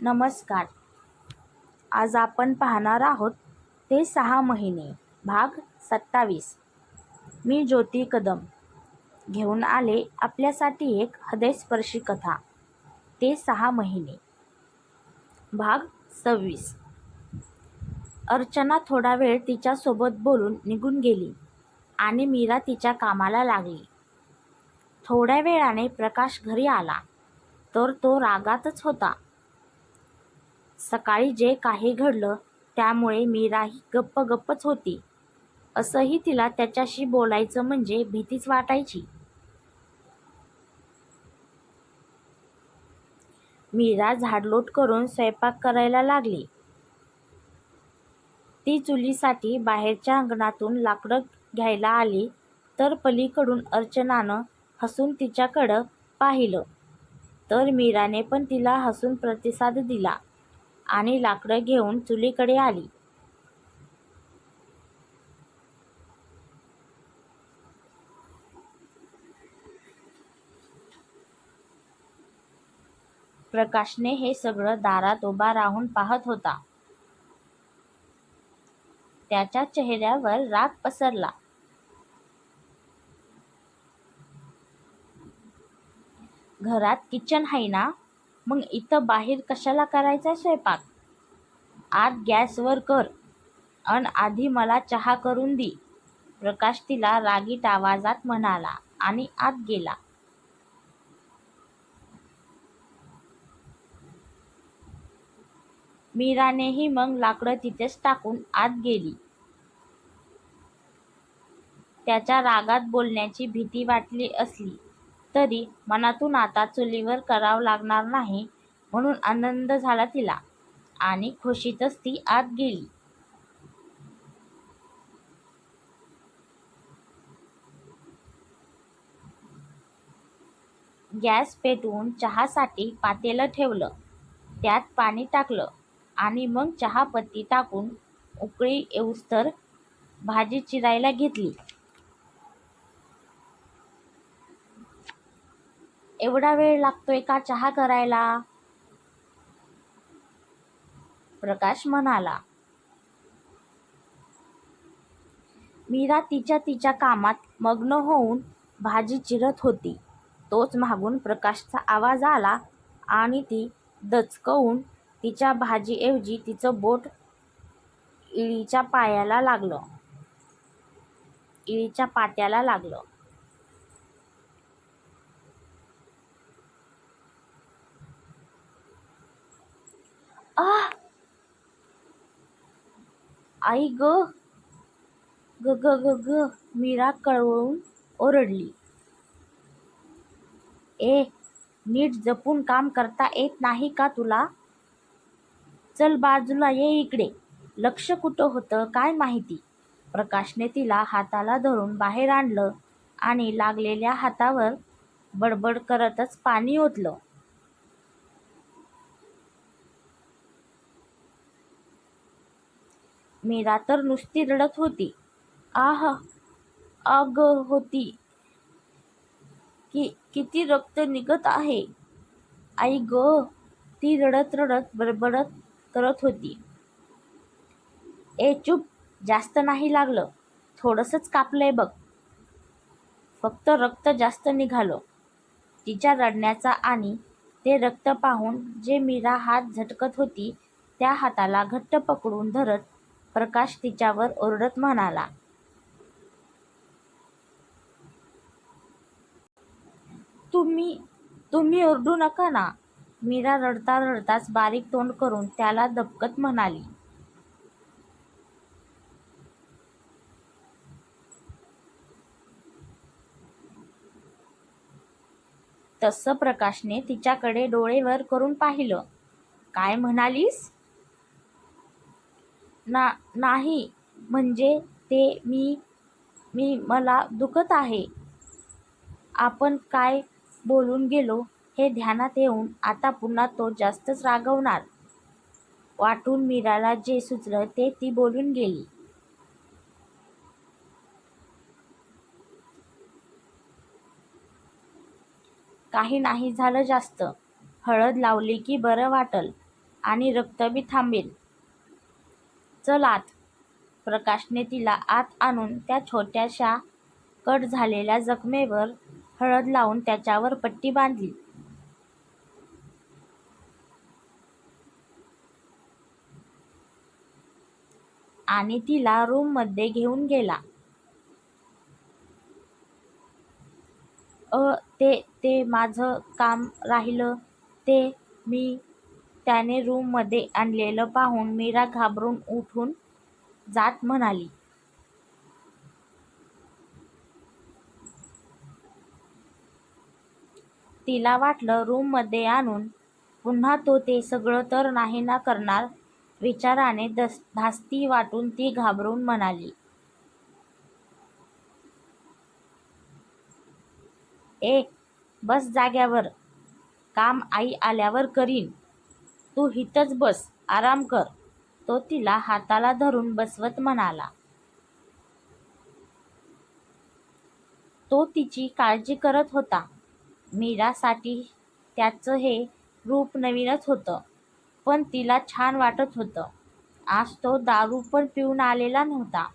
नमस्कार. आज आपण पाहणार आहोत ते सहा महिने भाग सत्तावीस. मी ज्योती कदम. घेऊन आले आपल्यासाठी एक हृदयस्पर्शी कथा ते सहा महिने भाग सव्वीस. अर्चना थोडा वेळ तिच्यासोबत बोलून निघून गेली आणि मीरा तिच्या कामाला लागली. थोड्या वेळाने प्रकाश घरी आला तर तो रागातच होता. सकाळी जे काही घडलं त्यामुळे मीराही गप्प गप्पच होती. असंही तिला त्याच्याशी बोलायचं म्हणजे भीतीच वाटायची. मीरा झाडलोट करून स्वयंपाक करायला लागली. ती चुलीसाठी बाहेरच्या अंगणातून लाकडं घ्यायला आली तर पलीकडून अर्चनानं हसून तिच्याकडं पाहिलं. तर मीराने पण तिला हसून प्रतिसाद दिला. आणि लाकडं घेऊन चुलीकडे आली. प्रकाशने हे सगळं दारात उभा राहून पाहत होता. त्याच्या चेहऱ्यावर राग पसरला. घरात किचन आहे ना? मग इथं बाहेर कशाला करायचा स्वयंपाक? आत गॅसवर कर. अन आधी मला चहा करून दे. प्रकाश तिला रागीट आवाजात म्हणाला आणि आत गेला. मीरानेही मग लाकडं तिथेच टाकून आत गेली. त्याच्या रागात बोलण्याची भीती वाटली असली. तरी मनातून आता चुलीवर करावं लागणार नाही म्हणून आनंद झाला तिला आणि खुशीतच ती आत गेली. गॅस पेटवून चहासाठी पातेलं ठेवलं. त्यात पाणी टाकलं आणि मग चहापत्ती टाकून उकळी येऊस्तर भाजी चिरायला घेतली. एवढा वेळ लागतोय का चहा करायला? प्रकाश म्हणाला. मीरा तिच्या तिच्या कामात मग्न होऊन भाजी चिरत होती. तोच मागून प्रकाशचा आवाज आला आणि ती दचकवून तिच्या भाजीऐवजी तिचं बोट इळीच्या पायाला लागलं. इळीच्या पात्याला लागलं आह आई ग. ग ग ग ग. मीरा कळवळून ओरडली. ए नीट जपून काम करता येत नाही का तुला? चल बाजूला ये इकडे. लक्ष कुठं होतं काय माहिती? प्रकाशने तिला हाताला धरून बाहेर आणलं आणि लागलेल्या हातावर बडबड करतच पाणी ओतलं. मीरा तर नुसती रडत होती. आह आग होती की किती रक्त निघत आहे. आई ग ती रडत रडत बडबडत करत होती. ए चुप जास्त नाही लागलं. थोडंसंच कापलंय बघ. फक्त रक्त जास्त निघालं. तिच्या रडण्याचा आणि ते रक्त पाहून जे मीरा हात झटकत होती त्या हाताला घट्ट पकडून धरत प्रकाश तिच्यावर ओरडत म्हणाला. तुम्ही तुम्ही ओरडू नका ना मीरा रडता रडताच बारीक तोंड करून त्याला दबकत म्हणाली. तसं प्रकाशने तिच्याकडे डोळे वर करून पाहिलं. काय म्हणालीस? ना नाही. म्हणजे ते मी मी मला दुखत आहे. आपण काय बोलून गेलो हे ध्यानात येऊन आता पुन्हा तो जास्तच रागवणार. वाटून मीराला जे सुचलं ते ती बोलून गेली. काही नाही झालं जास्त. हळद लावली की बरं वाटल आणि रक्त बी थांबेल. चल आत प्रकाशने तिला आत आणून त्या छोट्याशा कट झालेल्या जखमेवर हळद लावून त्याच्यावर पट्टी बांधली. आणि तिला रूममध्ये घेऊन गेला. अ ते ते माझं काम राहिलं ते मी त्याने रूममध्ये आणलेलं पाहून मीरा घाबरून उठून जात म्हणाली तिला वाटलं रूममध्ये आणून पुन्हा तो ते सगळं तर नाही ना करणार विचाराने दस धास्ती वाटून ती घाबरून म्हणाली. ए बस जाग्यावर. काम आई आल्यावर करीन. तू हितच बस आराम कर. तो तिला हाताला धरून बसवत म्हणाला. तो तिची काळजी करत होता. मीरासाठी त्याचं हे रूप नवीनच होतं पण तिला छान वाटत होतं. आज तो दारू पण पिऊन आलेला नव्हता.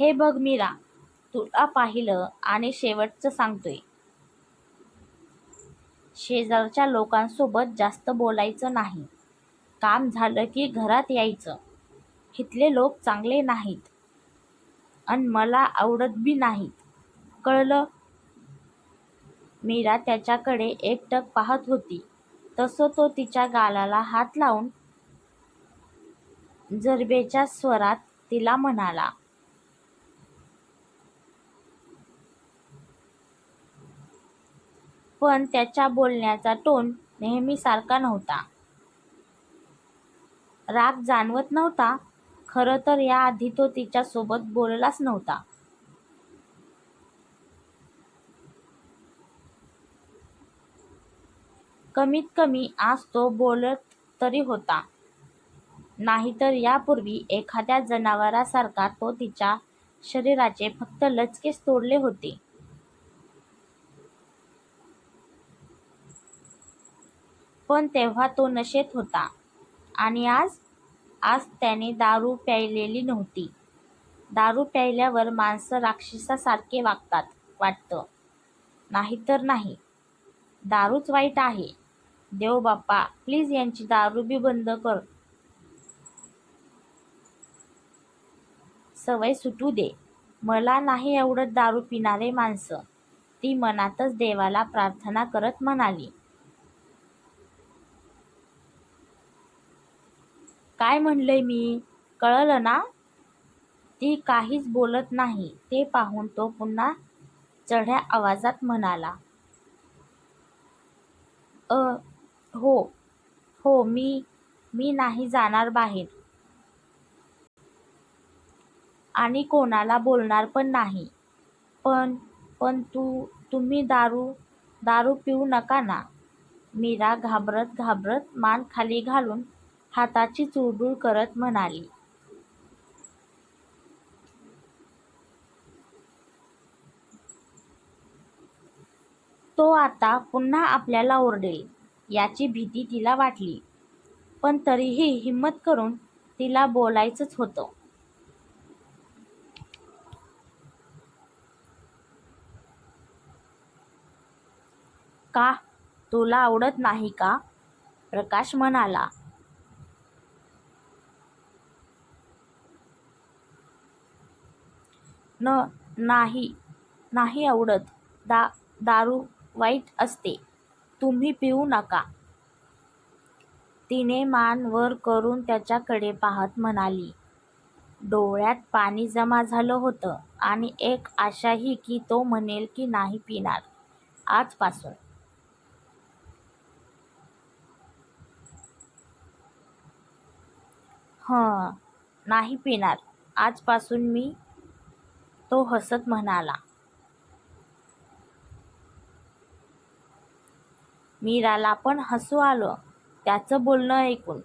हे बघ मीरा तुला पाहिलं आणि शेवटचं सांगतोय. शेजारच्या लोकांसोबत जास्त बोलायचं नाही. काम झालं की घरात यायचं. इथले लोक चांगले नाहीत. अन मला आवडत बी नाहीत. कळलं? मीरा त्याच्याकडे एकटक पाहत होती. तसं तो तिच्या गालाला हात लावून जरबेच्या स्वरात तिला म्हणाला पण त्याच्या बोलण्याचा टोन नेहमीसारखा नव्हता. राग जाणवत नव्हता. खरं तर याआधी तो तिच्यासोबत बोललाच नव्हता. कमीत कमी आज तो बोलत तरी होता. नाहीतर यापूर्वी एखाद्या जनावरासारखा तो तिच्या शरीराचे फक्त लचकेच तोडले होते. पण तेव्हा तो नशेत होता. आणि आज आज त्याने दारू प्यायलेली नव्हती. दारू प्यायल्यावर माणसं राक्षसासारखे वागतात वाटतं. नाहीतर नाही. दारूच वाईट आहे. देव बाप्पा प्लीज यांची दारू बी बंद कर. सवय सुटू दे. मला नाही एवढं दारू पिणारे माणसं. ती मनातच देवाला प्रार्थना करत म्हणाली. काय म्हणलंय मी? कळलं ना? ती काहीच बोलत नाही. ते पाहून तो पुन्हा चढ्या आवाजात म्हणाला. अ हो हो मी मी नाही जाणार बाहेर. आणि कोणाला बोलणार पण नाही. पण पण तू तुम्ही दारू दारू पिऊ नका ना. मीरा घाबरत घाबरत मान खाली घालून हाताची चुळबुळ करत म्हणाली. तो आता पुन्हा आपल्याला ओरडेल याची भीती तिला वाटली. पण तरीही हिंमत करून तिला बोलायचंच होतं. का? तुला आवडत नाही का? प्रकाश म्हणाला. न नाही नाही आवडत. दा दारू वाईट असते. तुम्ही पिऊ नका. तिने मान वर करून त्याच्याकडे पाहत म्हणाली डोळ्यात पाणी जमा झालं होतं आणि एक आशाही की तो म्हणेल की नाही पिणार आजपासून. हं नाही पिणार. आजपासून मी तो हसत म्हणाला मीराला पण हसू आलं. त्याचं बोलणं ऐकून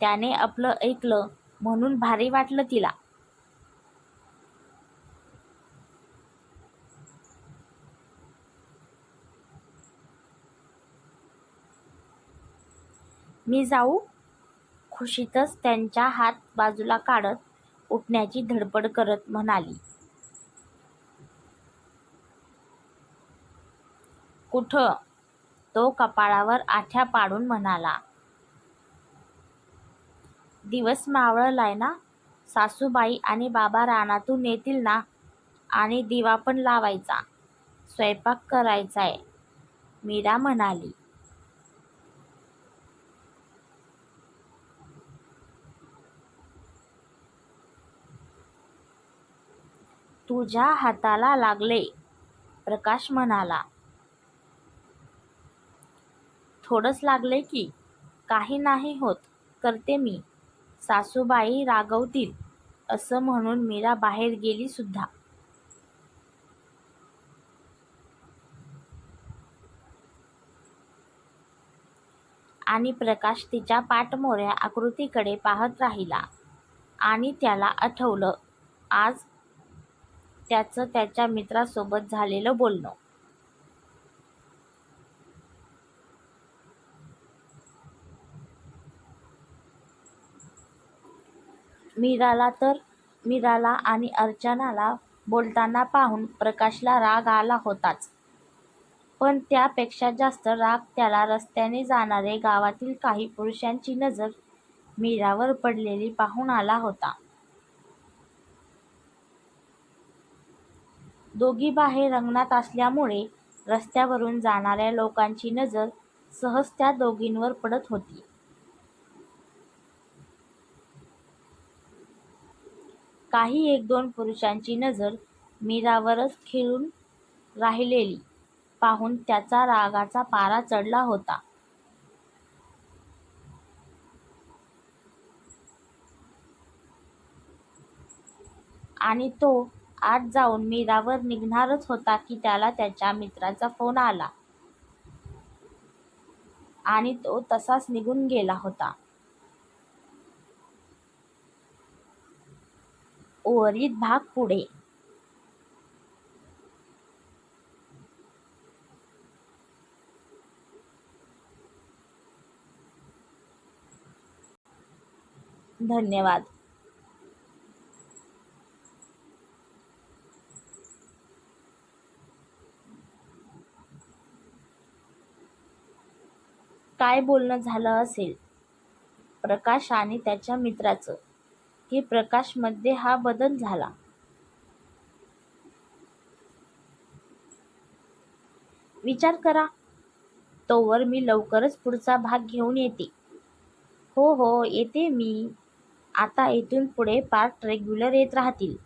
त्याने आपलं ऐकलं म्हणून भारी वाटलं तिला. मी जाऊ. खुशीतच त्यांच्या हात बाजूला काढत उठण्याची धडपड करत म्हणाली. कुठं? तो कपाळावर आठ्या पाडून म्हणाला. दिवस मावळलाय ना? सासूबाई आणि बाबा रानातून येतील ना? आणि दिवा पण लावायचा. स्वयंपाक करायचाय. मीरा म्हणाली. तुझ्या हाताला लागले. प्रकाश म्हणाला. थोडंच लागले की. काही नाही होत करते मी. सासूबाई रागवतील असं म्हणून मीरा बाहेर गेली सुद्धा. आणि प्रकाश तिच्या पाठमोऱ्या आकृतीकडे पाहत राहिला. आणि त्याला आठवलं आज त्याचं त्याच्या मित्रासोबत झालेलं बोलणं. मीराला तर? मीराला आणि अर्चनाला बोलताना पाहून प्रकाशला राग आला होताच. पण त्यापेक्षा जास्त राग त्याला रस्त्याने जाणारे गावातील काही पुरुषांची नजर मीरावर पडलेली पाहून आला होता. दोघी बाहेर रंगणात असल्यामुळे रस्त्यावरून जाणाऱ्या लोकांची नजर सहज त्या दोघींवर पडत होती. काही एक दोन पुरुषांची नजर मीरावरच खिळून राहिलेली. पाहून त्याचा रागाचा पारा चढला होता. आणि तो आत जाऊन मीरावर निघणारच होता की त्याला त्याच्या मित्राचा फोन आला. आणि तो तसाच निघून गेला होता. उर्वरित भाग पुढे. धन्यवाद. काय बोलणं झालं असेल? प्रकाश आणि त्याच्या मित्राचं. की प्रकाशमध्ये हा बदल झाला. विचार करा तोवर मी लवकरच पुढचा भाग घेऊन येते. हो हो येते मी. आता इथून पुढे पार्ट रेग्युलर येत राहतील.